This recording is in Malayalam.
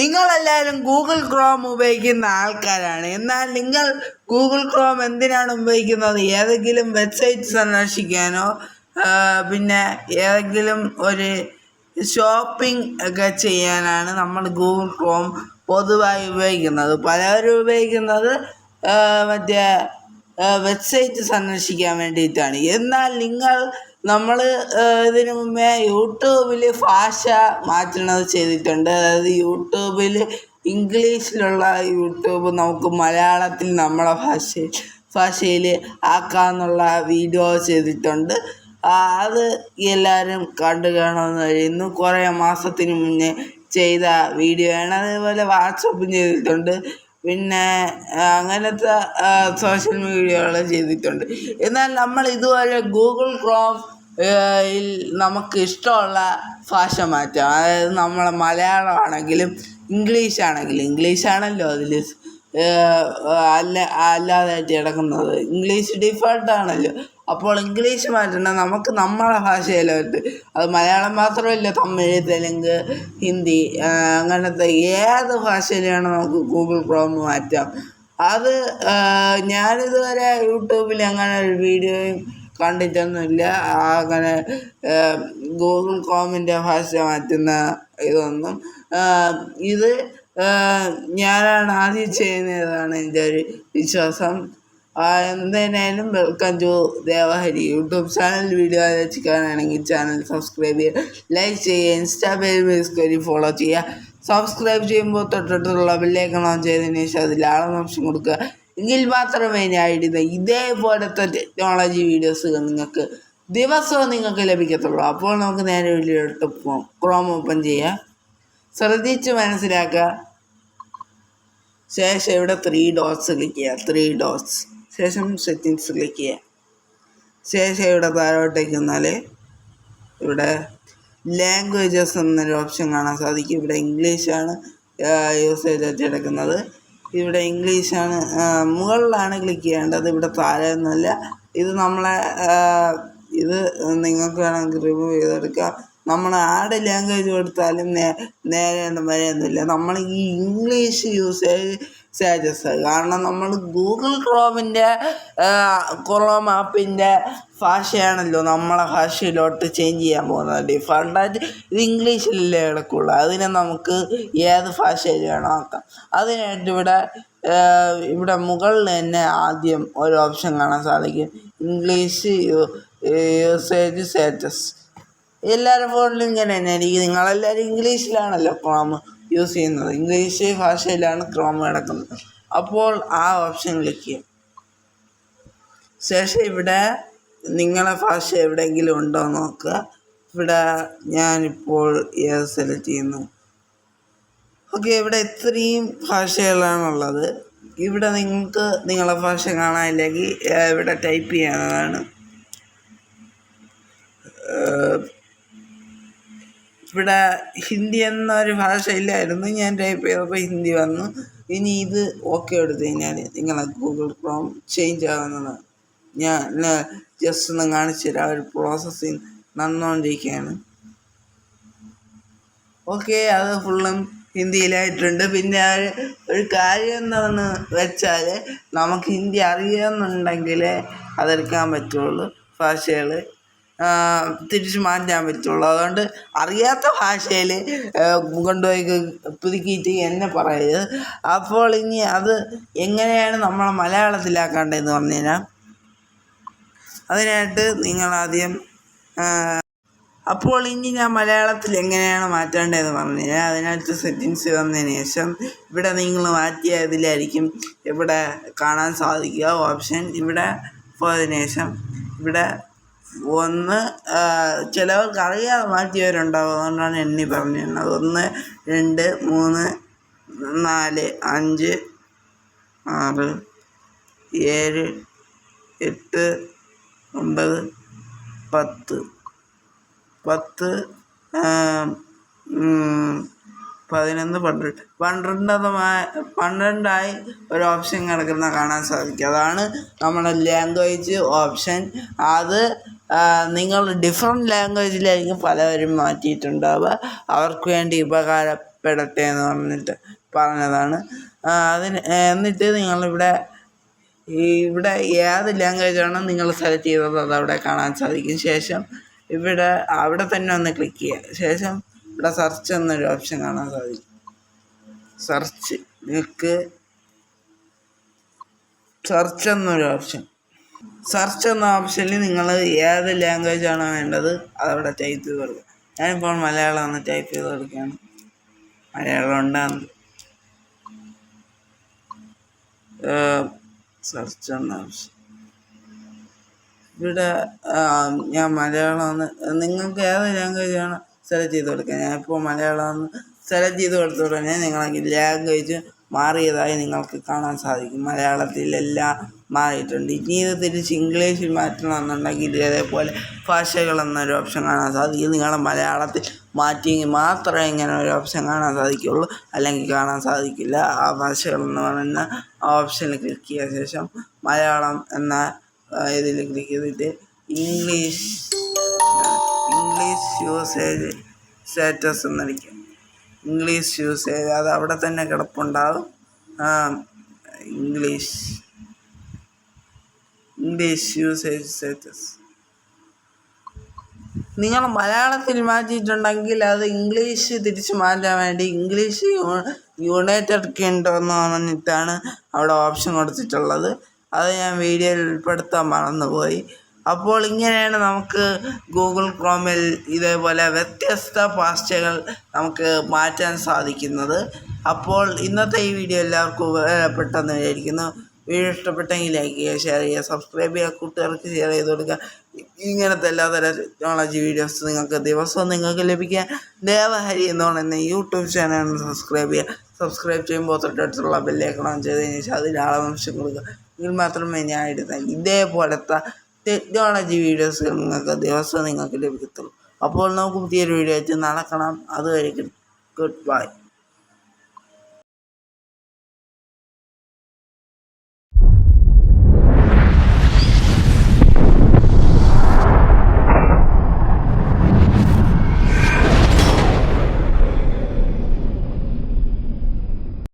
നിങ്ങളെല്ലാവരും ഗൂഗിൾ ക്രോം ഉപയോഗിക്കുന്ന ആൾക്കാരാണ്. എന്നാൽ നിങ്ങൾ ഗൂഗിൾ ക്രോം എന്തിനാണ് ഉപയോഗിക്കുന്നത്? ഏതെങ്കിലും വെബ്സൈറ്റ് സന്ദർശിക്കാനോ പിന്നെ ഏതെങ്കിലും ഒരു ഷോപ്പിംഗ് ഒക്കെ ചെയ്യാനാണ് നമ്മൾ ഗൂഗിൾ ക്രോം പൊതുവായി ഉപയോഗിക്കുന്നത്. പലരും ഉപയോഗിക്കുന്നത് മറ്റേ വെബ്സൈറ്റ് സന്ദർശിക്കാൻ വേണ്ടിയിട്ടാണ്. എന്നാൽ നിങ്ങൾ നമ്മൾ ഇതിന് മുമ്പേ യൂട്യൂബിൽ ഭാഷ മാറ്റണത് ചെയ്തിട്ടുണ്ട്. അതായത് യൂട്യൂബിൽ ഇംഗ്ലീഷിലുള്ള യൂട്യൂബ് നമുക്ക് മലയാളത്തിൽ നമ്മളെ ഭാഷ ഭാഷയിൽ ആക്കാമെന്നുള്ള വീഡിയോ ചെയ്തിട്ടുണ്ട്. അത് എല്ലാവരും കണ്ടു കാണുമെന്ന് കഴിയുന്നു കുറേ മാസത്തിന് മുന്നേ ചെയ്ത വീഡിയോ ആണ്. അതേപോലെ വാട്സപ്പും ചെയ്തിട്ടുണ്ട്. പിന്നെ അങ്ങനത്തെ സോഷ്യൽ മീഡിയകൾ ചെയ്തിട്ടുണ്ട്. എന്നാൽ നമ്മൾ ഇതുവരെ ഗൂഗിൾ ക്രോം യിൽ നമുക്ക് ഇഷ്ടമുള്ള ഭാഷ മാറ്റാം. അതായത് നമ്മൾ മലയാളമാണെങ്കിലും ഇംഗ്ലീഷ് ആണെങ്കിലും ഇംഗ്ലീഷ് ആണല്ലോ അതിൽ അല്ല അല്ലാതായിട്ട് കിടക്കുന്നത്. ഇംഗ്ലീഷ് ഡിഫോൾട്ട് ആണല്ലോ. അപ്പോൾ ഇംഗ്ലീഷ് മാറ്റണ്ട നമുക്ക് നമ്മളെ ഭാഷയിലോട്ട് അത് മലയാളം മാത്രമല്ല തമിഴ് തെലുങ്ക് ഹിന്ദി അങ്ങനത്തെ ഏത് ഭാഷയിലാണ് നമുക്ക് ഗൂഗിൾ ക്രോം മാറ്റാം. അത് ഞാനിതുവരെ യൂട്യൂബിൽ അങ്ങനെ ഒരു വീഡിയോയും കണ്ടിട്ടൊന്നുമില്ല. അങ്ങനെ ഗൂഗിൾ ക്രോമിന്റെ ഭാഷ മാറ്റുന്ന ഇതൊന്നും. ഇത് ഞാനാണ് ആദ്യം ചെയ്യുന്നതാണ് എന്റെ ഒരു വിശ്വാസം. എന്തായാലും welcome to Devahari YouTube channel video ആലോചിക്കാനാണെങ്കിൽ channel subscribe ചെയ്യുക ലൈക്ക് ചെയ്യുക ഇൻസ്റ്റാ പേജ് വഴി ഫോളോ ചെയ്യുക. സബ്സ്ക്രൈബ് ചെയ്യുമ്പോൾ തൊട്ടടുത്തുള്ള ബെല്ലേക്കൺ ഓൺ ചെയ്തതിന് ശേഷം അതിൽ ആളും ഓപ്ഷൻ കൊടുക്കുക. എങ്കിൽ മാത്രമേ ഞാൻ ഇടുന്ന ഇതേപോലത്തെ ടെക്നോളജി വീഡിയോസ് നിങ്ങൾക്ക് ദിവസവും നിങ്ങൾക്ക് ലഭിക്കത്തുള്ളൂ. അപ്പോൾ നമുക്ക് നേരെ വീഡിയോ എടുത്ത് പോകാം ക്രോം ഓപ്പൺ ചെയ്യുക. ശ്രദ്ധിച്ച് മനസ്സിലാക്കുക. ശേഷം ഇവിടെ ത്രീ ഡോട്ട്സ് ക്ലിക്ക് ചെയ്യുക. ത്രീ ഡോട്ട്സ് ശേഷം സെറ്റിങ്സ് ചെയ്യുക ശേഷം ഇവിടെ താഴോട്ടേക്ക് വന്നാൽ ഇവിടെ ലാംഗ്വേജസ് എന്നൊരു ഓപ്ഷൻ കാണാൻ സാധിക്കും. ഇവിടെ ഇംഗ്ലീഷാണ് യൂസ് ആയിട്ട് എടുക്കുന്നത്. ഇവിടെ ഇംഗ്ലീഷാണ് മുകളിലാണ് ക്ലിക്ക് ചെയ്യേണ്ടത്. ഇവിടെ താഴെ ഒന്നുമില്ല. ഇത് നമ്മളെ ഇത് നിങ്ങൾക്ക് വേണമെങ്കിൽ റിമൂവ് ചെയ്തെടുക്കാം. നമ്മൾ ആട് ലാംഗ്വേജ് കൊടുത്താലും നേ നേരെ ഒന്നും വരെയൊന്നുമില്ല. നമ്മൾ ഈ ഇംഗ്ലീഷ് യൂസേജ് സാജസ് കാരണം നമ്മൾ ഗൂഗിൾ ക്രോമിന്റെ ക്രോം ആപ്പിന്റെ ഭാഷയാണല്ലോ നമ്മളെ ഭാഷയിലോട്ട് ചേഞ്ച് ചെയ്യാൻ പോകുന്നത്. ഡിഫറന്റായിട്ട് ഇത് ഇംഗ്ലീഷിലല്ലേ കിടക്കുള്ളൂ. അതിനെ നമുക്ക് ഏത് ഭാഷയിൽ വേണം ആക്കാം. അതിനായിട്ട് ഇവിടെ ഇവിടെ മുകളിൽ തന്നെ ആദ്യം ഒരു ഓപ്ഷൻ കാണാൻ സാധിക്കും. ഇംഗ്ലീഷ് യൂസേജ് സ്റ്റാറ്റസ് എല്ലാവരുടെ ഫോണിലും ഇങ്ങനെ തന്നെ ആയിരിക്കും നിങ്ങളെല്ലാവരും ഇംഗ്ലീഷിലാണല്ലോ ക്രോം യൂസ് ചെയ്യുന്നത്. ഇംഗ്ലീഷ് ഭാഷയിലാണ് ക്രോം കിടക്കുന്നത് അപ്പോൾ ആ ഓപ്ഷൻ ക്ലിക്ക് ചെയ്യും ശേഷം ഇവിടെ നിങ്ങളെ ഭാഷ എവിടെയെങ്കിലും ഉണ്ടോ നോക്കുക. ഇവിടെ ഞാനിപ്പോൾ ഏത് സെലക്ട് ചെയ്യുന്നു. ഓക്കെ ഇവിടെ ഇത്രയും ഭാഷകളാണുള്ളത്. ഇവിടെ നിങ്ങൾക്ക് നിങ്ങളെ ഭാഷ കാണാനില്ലെങ്കിൽ ഇവിടെ ടൈപ്പ് ചെയ്യാവുന്നതാണ്. ഇവിടെ ഹിന്ദി എന്നൊരു ഭാഷ ഇല്ലായിരുന്നു ഞാൻ ടൈപ്പ് ചെയ്തപ്പോൾ ഹിന്ദി വന്നു. ഇനി ഇത് ഓക്കെ എടുത്തു കഴിഞ്ഞാൽ നിങ്ങളെ ഗൂഗിൾ ക്രോം ചേഞ്ച് ആവുന്നതാണ് ഞാൻ ജസ്റ്റ് ഒന്ന് കാണിച്ചു തരാം. ഒരു പ്രോസസ്സിങ് നടന്നുകൊണ്ടിരിക്കുകയാണ് ഓക്കെ അത് ഫുള്ളും ഹിന്ദിയിലായിട്ടുണ്ട്. പിന്നെ ഒരു- കാര്യം എന്താണെന്ന് വെച്ചാൽ നമുക്ക് ഹിന്ദി അറിയുന്നുണ്ടെങ്കിലേ അതെടുക്കാൻ പറ്റുള്ളൂ. ഭാഷകൾ തിരിച്ച് മാറ്റാൻ പറ്റുള്ളൂ അതുകൊണ്ട് അറിയാത്ത ഭാഷയിൽ കൊണ്ടുപോയി പുതുക്കിയിട്ട് എന്നെ പറയരുത്. അപ്പോൾ ഇനി അത് എങ്ങനെയാണ് നമ്മളെ മലയാളത്തിലാക്കേണ്ടതെന്ന് പറഞ്ഞു കഴിഞ്ഞാൽ അതിനായിട്ട് നിങ്ങളാദ്യം അപ്പോൾ ഇനി ഞാൻ മലയാളത്തിൽ എങ്ങനെയാണ് മാറ്റേണ്ടതെന്ന് പറഞ്ഞു കഴിഞ്ഞാൽ അതിനകത്ത് സെറ്റിങ്സ് വന്നതിന് ശേഷം ഇവിടെ നിങ്ങൾ മാറ്റിയ ഇതിലായിരിക്കും ഇവിടെ കാണാൻ സാധിക്കുക. ഓപ്ഷൻ ഇവിടെ പോയതിനു ശേഷം ഇവിടെ ഒന്ന് ചിലവർക്ക് അറിയാതെ മാറ്റിയവരുണ്ടാവും. അതുകൊണ്ടാണ് എണ്ണി പറഞ്ഞു തന്നത് ഒന്ന് രണ്ട് മൂന്ന് നാല് അഞ്ച് ആറ് ഏഴ് എട്ട് ഒമ്പത് പത്ത്. പത്ത് പതിനൊന്ന് പന്ത്രണ്ട്. പന്ത്രണ്ടതമായ പന്ത്രണ്ടായി ഒരു ഓപ്ഷൻ കിടക്കുന്ന കാണാൻ സാധിക്കും. അതാണ് നമ്മുടെ ലാംഗ്വേജ് ഓപ്ഷൻ. അത് നിങ്ങൾ ഡിഫറെന്റ് ലാംഗ്വേജിലായിരിക്കും പലവരും മാറ്റിയിട്ടുണ്ടാവുക. അവർക്ക് വേണ്ടി ഉപകാരപ്പെടട്ടെ എന്ന് പറഞ്ഞിട്ട് പറഞ്ഞതാണ്. അതിന് എന്നിട്ട് നിങ്ങളിവിടെ ഇവിടെ ഏത് ലാംഗ്വേജാണോ നിങ്ങൾ സെലക്ട് ചെയ്തത് അതവിടെ കാണാൻ സാധിക്കും. ശേഷം ഇവിടെ അവിടെ തന്നെ ഒന്ന് ക്ലിക്ക് ചെയ്യുക. ശേഷം ഇവിടെ സെർച്ച് എന്നൊരു ഓപ്ഷൻ കാണാൻ സാധിക്കും. സെർച്ച് നിങ്ങൾക്ക് സെർച്ച് എന്നൊരു ഓപ്ഷൻ സെർച്ച് എന്ന ഓപ്ഷനിൽ നിങ്ങൾ ഏത് ലാംഗ്വേജ് ആണ് വേണ്ടത് അതവിടെ ടൈപ്പ് ചെയ്ത് കൊടുക്കുക ഞാനിപ്പോൾ മലയാളം ഒന്ന് ടൈപ്പ് ചെയ്ത് കൊടുക്കുകയാണ് മലയാളം ഉണ്ടാകുന്നത് സെർച്ച് എന്ന ഓപ്ഷൻ ഇവിടെ ഞാൻ മലയാളം ഒന്ന് നിങ്ങൾക്ക് ഏത് ലാംഗ്വേജ് ആണ് സെലക്ട് ചെയ്ത് കൊടുക്കുക. ഞാനിപ്പോൾ മലയാളം ഒന്ന് സെലക്ട് ചെയ്ത് കൊടുത്ത ഉടനെ നിങ്ങൾക്ക് ലാംഗ്വേജ് മാറിയതായി നിങ്ങൾക്ക് കാണാൻ സാധിക്കും. മലയാളത്തിലെല്ലാം മാറിയിട്ടുണ്ട്. ഇനി ഇത് തിരിച്ച് ഇംഗ്ലീഷിൽ മാറ്റണമെന്നുണ്ടെങ്കിൽ ഇതേപോലെ ഭാഷകൾ എന്നൊരു ഓപ്ഷൻ കാണാൻ സാധിക്കും. നിങ്ങൾ മലയാളത്തിൽ മാറ്റിയെങ്കിൽ മാത്രമേ ഇങ്ങനെ ഒരു ഓപ്ഷൻ കാണാൻ സാധിക്കുള്ളൂ അല്ലെങ്കിൽ കാണാൻ സാധിക്കില്ല. ആ ഭാഷകൾ എന്ന് പറയുന്ന ഓപ്ഷനിൽ ക്ലിക്ക് ചെയ്ത ശേഷം മലയാളം എന്ന ഇതിൽ ക്ലിക്ക് ചെയ്തിട്ട് ഇംഗ്ലീഷ് ഇംഗ്ലീഷ് യൂസേജ് സ്റ്റാറ്റസ് എന്നടിക്കും ഇംഗ്ലീഷ് യൂസേജ് അത് അവിടെ തന്നെ കിടപ്പുണ്ടാകും ഇംഗ്ലീഷ്. ഇംഗ്ലീഷ് ഇഷ്യൂസ് സ്റ്റാറ്റസ് നിങ്ങൾ മലയാളത്തിൽ മാറ്റിയിട്ടുണ്ടെങ്കിൽ അത് ഇംഗ്ലീഷ് തിരിച്ചു മാറ്റാൻ വേണ്ടി ഇംഗ്ലീഷ് യുണൈറ്റഡ് കിങ്ഡം എന്ന് പറഞ്ഞിട്ടാണ് അവിടെ ഓപ്ഷൻ കൊടുത്തിട്ടുള്ളത്. അത് ഞാൻ വീഡിയോയിൽ ഉൾപ്പെടുത്താൻ മറന്നുപോയി. അപ്പോൾ ഇങ്ങനെയാണ് നമുക്ക് ഗൂഗിൾ ക്രോമിൽ ഇതേപോലെ വ്യത്യസ്ത ഭാഷകൾ നമുക്ക് മാറ്റാൻ സാധിക്കുന്നത്. അപ്പോൾ ഇന്നത്തെ ഈ വീഡിയോ എല്ലാവർക്കും ഉപകാരപ്പെട്ടെന്ന് വിചാരിക്കുന്നു. വീഡിയോ ഇഷ്ടപ്പെട്ടെങ്കിൽ ലൈക്ക് ചെയ്യുക ഷെയർ ചെയ്യുക സബ്സ്ക്രൈബ് ചെയ്യുക കൂട്ടുകാർക്ക് ഷെയർ ചെയ്ത് കൊടുക്കുക. ഇങ്ങനത്തെ എല്ലാ തരം ടെക്നോളജി വീഡിയോസ് നിങ്ങൾക്ക് ദിവസവും നിങ്ങൾക്ക് ലഭിക്കുക. ദേവഹരി എന്ന് പറയുന്ന യൂട്യൂബ് ചാനൽ സബ്സ്ക്രൈബ് ചെയ്യുക. സബ്സ്ക്രൈബ് ചെയ്യുമ്പോൾ തൊട്ടടുത്തുള്ള ബെല്ലേക്ക് ഓൺ ചെയ്തതിന് ശേഷം അതിൽ ആളവംശം കൊടുക്കുക. എങ്കിൽ മാത്രമേ ഞാൻ ഇടുന്ന ഇതേപോലത്തെ ടെക്നോളജി വീഡിയോസ് നിങ്ങൾക്ക് ദിവസവും നിങ്ങൾക്ക് ലഭിക്കത്തുള്ളൂ. അപ്പോൾ നമുക്ക് പുതിയൊരു വീഡിയോ ആയിട്ട് നടക്കണം അതുവരെ ഗുഡ് ബൈ